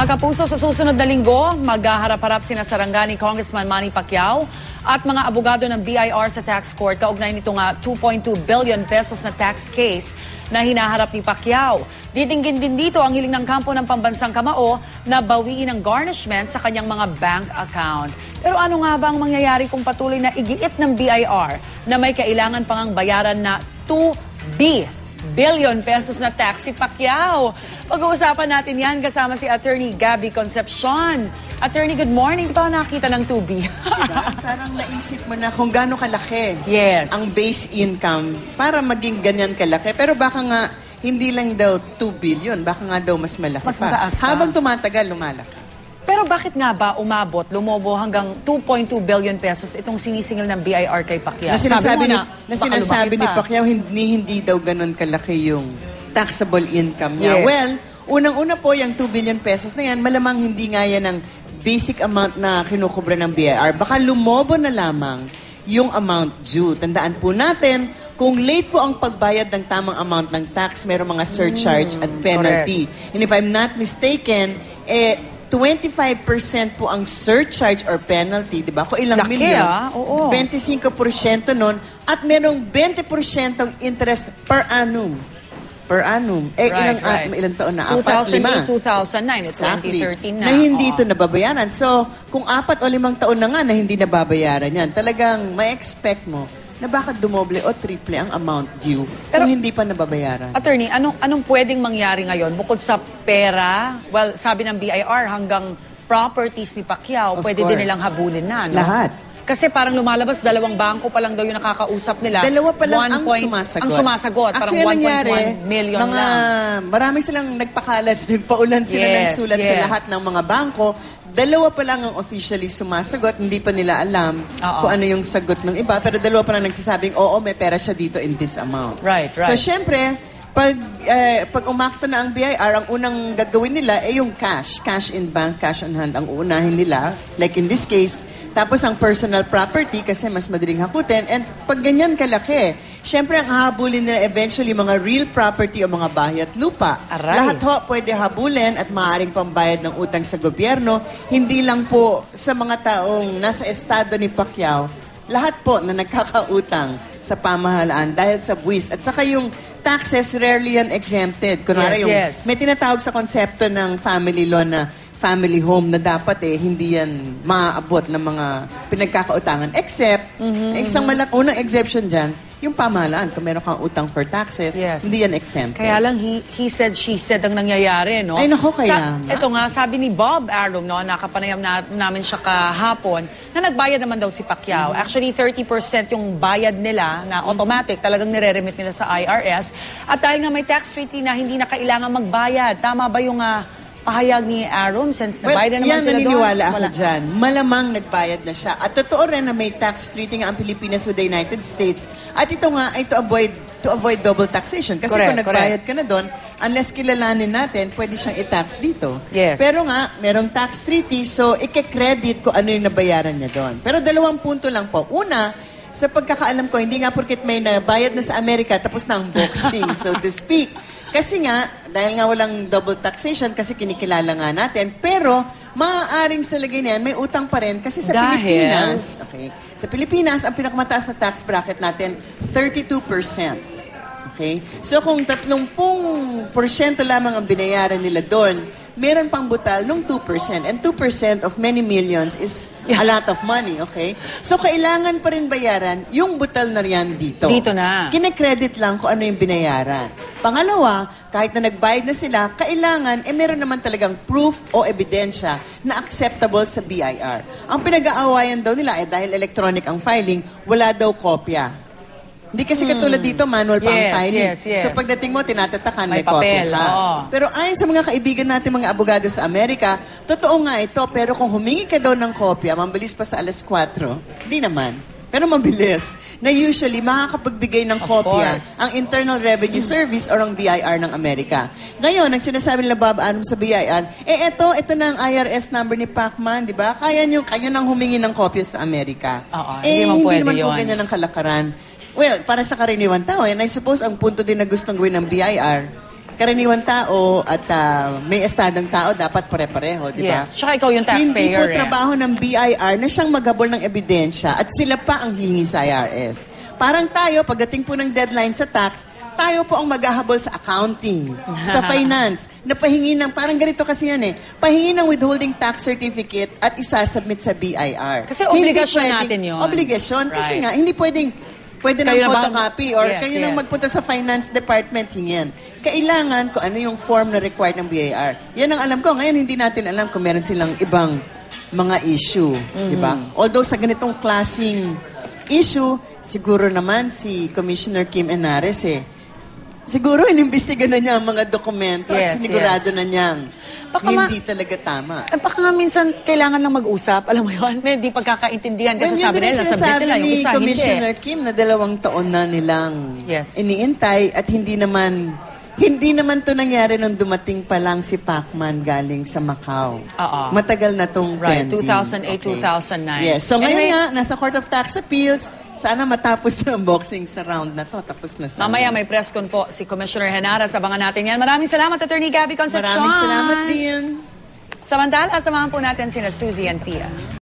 Mga kapuso, sa susunod na linggo, maghaharap-harap sina Sarangani Congressman Manny Pacquiao at mga abogado ng BIR sa tax court kaugnay nitong ah, 2.2 billion pesos na tax case na hinaharap ni Pacquiao. Didinggin din dito ang hiling ng kampo ng pambansang kamao na bawiin ang garnishment sa kanyang mga bank account. Pero ano nga ba ang mangyayari kung patuloy na igiit ng BIR na may kailangan pang ang bayaran na 2B billion pesos na tax si Pacquiao. Pag-uusapan natin yan kasama si Attorney Gabby Concepcion. Attorney, good morning. Ba nakita ng 2B? Diba? Parang naisip mo na kung gaano kalaki Yes. ang base income para maging ganyan kalaki. Pero baka nga, hindi lang daw 2 billion, baka nga daw mas malaki Mas pa. mataas pa. Habang tumatagal, lumalaki. Pero bakit nga ba umabot, lumobo hanggang 2.2 billion pesos itong sinisingil ng BIR kay Pacquiao? Na sinasabi, Sabi ni, na baka sinasabi ni pa. Pacquiao, hindi, hindi daw ganun kalaki yung taxable income niya. Yes. Well, unang-una po, yung 2 billion pesos na yan, malamang hindi nga yan ang basic amount na kinukubra ng BIR. Baka lumobo na lamang yung amount due. Tandaan po natin, kung late po ang pagbayad ng tamang amount ng tax, merong mga surcharge at penalty. And if I'm not mistaken, eh, 25% po ang surcharge or penalty, di ba? Kung ilang Laki, milyon, ah. Oo. 25% nun at merong 20% ang interest per annum. Per annum. Eh, Right, ilang, right. ah, ilang taon na? Apat, lima. 2008, 2009, Exactly. 2013 na. Na hindi Oo. ito nababayaran. So, kung apat o limang taon na nga na hindi nababayaran yan, talagang ma-expect mo na baka dumoble o triple ang amount due Pero- kung hindi pa nababayaran. Attorney, anong, anong pwedeng mangyari ngayon bukod sa pera? Well, sabi ng BIR hanggang properties ni Pacquiao, Of pwede course. din nilang habulin na, no? Lahat. Kasi parang lumalabas, dalawang bangko pa lang daw yung nakakausap nila. Dalawa pa lang ang point- sumasagot. Ang sumasagot, parang Actually, ang 1.1 million mga, lang. Marami silang nagpakalat, nagpaulan sila ng Yes, sulat sa yes. lahat ng mga bangko. Dalawa pa lang ang officially sumasagot, hindi pa nila alam Oo. kung ano yung sagot ng iba, pero dalawa pa lang nagsasabing, oo, may pera siya dito in this amount. Right, right. So, syempre, pag, eh, pag umakto na ang BIR, ang unang gagawin nila ay yung cash. Cash in bank, cash on hand ang uunahin nila. Like in this case, tapos ang personal property kasi mas madaling hakutin. And pag ganyan kalaki, syempre ang hahabulin nila eventually mga real property o mga bahay at lupa. Aray. Lahat ho pwede habulin at maaaring pambayad ng utang sa gobyerno. Hindi lang po sa mga taong nasa estado ni Pacquiao, lahat po na nagkakautang sa pamahalaan dahil sa buwis. At saka yung taxes rarely yan exempted. Yes, Kunwari yung yes. may tinatawag sa konsepto ng family law na family home na dapat eh hindi yan maaabot ng mga pinagkakautangan except Mm-hmm, isang malak unang exception diyan yung pamahalaan kung meron kang utang for taxes Yes. hindi yan exempted. Kaya lang, he, he said, she said ang nangyayari, no? Ay, nako, kaya nga. Ito nga, sabi ni Bob Arum, no, nakapanayam na, namin siya kahapon, na nagbayad naman daw si Pacquiao. Mm-hmm. Actually, 30% yung bayad nila na automatic, talagang nire-remit nila sa IRS. At dahil nga may tax treaty na hindi na kailangan magbayad, tama ba yung ah, pahayag ni Arum since Well, nabayad na naman yan sila naniniwala doon? ako Wala. dyan. Malamang nagbayad na siya. At totoo rin na may tax treaty nga ang Pilipinas with the United States. At ito nga ay to avoid to avoid double taxation. Kasi Correct, kung nagbayad ka na doon, unless kilalanin natin, pwede siyang i-tax dito. Yes. Pero nga, merong tax treaty, so ike-credit kung ano yung nabayaran niya doon. Pero dalawang punto lang po. Una, sa pagkakaalam ko, hindi nga porket may nabayad na sa Amerika, tapos na ang boxing, so to speak. Kasi nga, dahil nga walang double taxation, kasi kinikilala nga natin, pero maaaring sa lagay na yan, may utang pa rin. Kasi sa Dahil? Pilipinas, okay, sa Pilipinas, ang pinakamataas na tax bracket natin, 32%. Okay? So kung 30% lamang ang binayaran nila doon, meron pang butal nung 2%. And 2% of many millions is a lot of money, okay? So kailangan pa rin bayaran yung butal na riyan dito. Dito na. Kine-credit lang kung ano yung binayaran. Pangalawa, kahit na nagbayad na sila, kailangan, eh meron naman talagang proof o ebidensya na acceptable sa BIR. Ang pinag-aawayan daw nila, eh dahil electronic ang filing, wala daw kopya. Hindi kasi katulad dito, manual pa ang Hmm. Yes, filing. yes, yes. So pagdating mo, tinatatakan, May may, kopya papel, ka. oo. Pero ayon sa mga kaibigan natin, mga abogado sa Amerika, totoo nga ito, pero kung humingi ka daw ng kopya, mabilis pa sa alas 4, hindi naman. Pero mabilis. Na usually, makakapagbigay ng kopya ang Internal Revenue Service or ang BIR ng Amerika. Ngayon, ang sinasabi nila Bob Arum sa BIR, eh eto, ito na ang IRS number ni Pacman, di ba? Kaya nyo, kayo nang humingi ng kopya sa Amerika. Oo, eh, hindi man pwede naman po yun. ganyan ang kalakaran. Well, para sa karaniwan tao, and I suppose ang punto din na gustong gawin ng BIR, karaniwan tao at ah, may estadong tao dapat pare-pareho, di ba? Yes. Tsaka ikaw yung Hindi po taxpayer, eh. trabaho ng BIR na siyang maghabol ng ebidensya at sila pa ang hihingi sa IRS. Parang tayo, pagdating po ng deadline sa tax, tayo po ang maghahabol sa accounting, sa finance, na pahingi ng, parang ganito kasi yan eh, pahingi ng withholding tax certificate at isasubmit sa BIR. Kasi Hindi obligasyon natin yun. Obligasyon. Kasi Right. nga, hindi pwedeng, pwede ng na photocopy or Yes, kayo nang yes. magpunta sa finance department, hingyan. Kailangan kung ano yung form na required ng BIR. Yan ang alam ko. Ngayon, hindi natin alam kung meron silang ibang mga issue. Di ba? Mm-hmm. Although sa ganitong klasing issue, siguro naman si Commissioner Kim Enares eh, siguro inimbestiga na niya ang mga dokumento at Yes, sinigurado yes. na niyang Baka ma- hindi talaga tama. Eh, baka nga minsan kailangan lang mag-usap. Alam mo yun? May di pagkakaintindihan kasi Well, sabi nila, sinasabi nila yung ni isa, hindi. Commissioner Kim na dalawang taon na nilang Yes. iniintay at hindi naman hindi naman to nangyari nung dumating pa lang si Pacman galing sa Macau. Oo. Matagal na tong Right, pending. 2008, 2009. Yes. So ngayon Anyway- nga, nasa Court of Tax Appeals, sana matapos na ang boxing sa round na to. Tapos na sana. Mamaya may press con po si Commissioner Henara. Sabangan natin yan. Maraming salamat, Attorney Gabby Concepcion. Maraming salamat din. Samantala, samahan po natin sina Susie and Pia.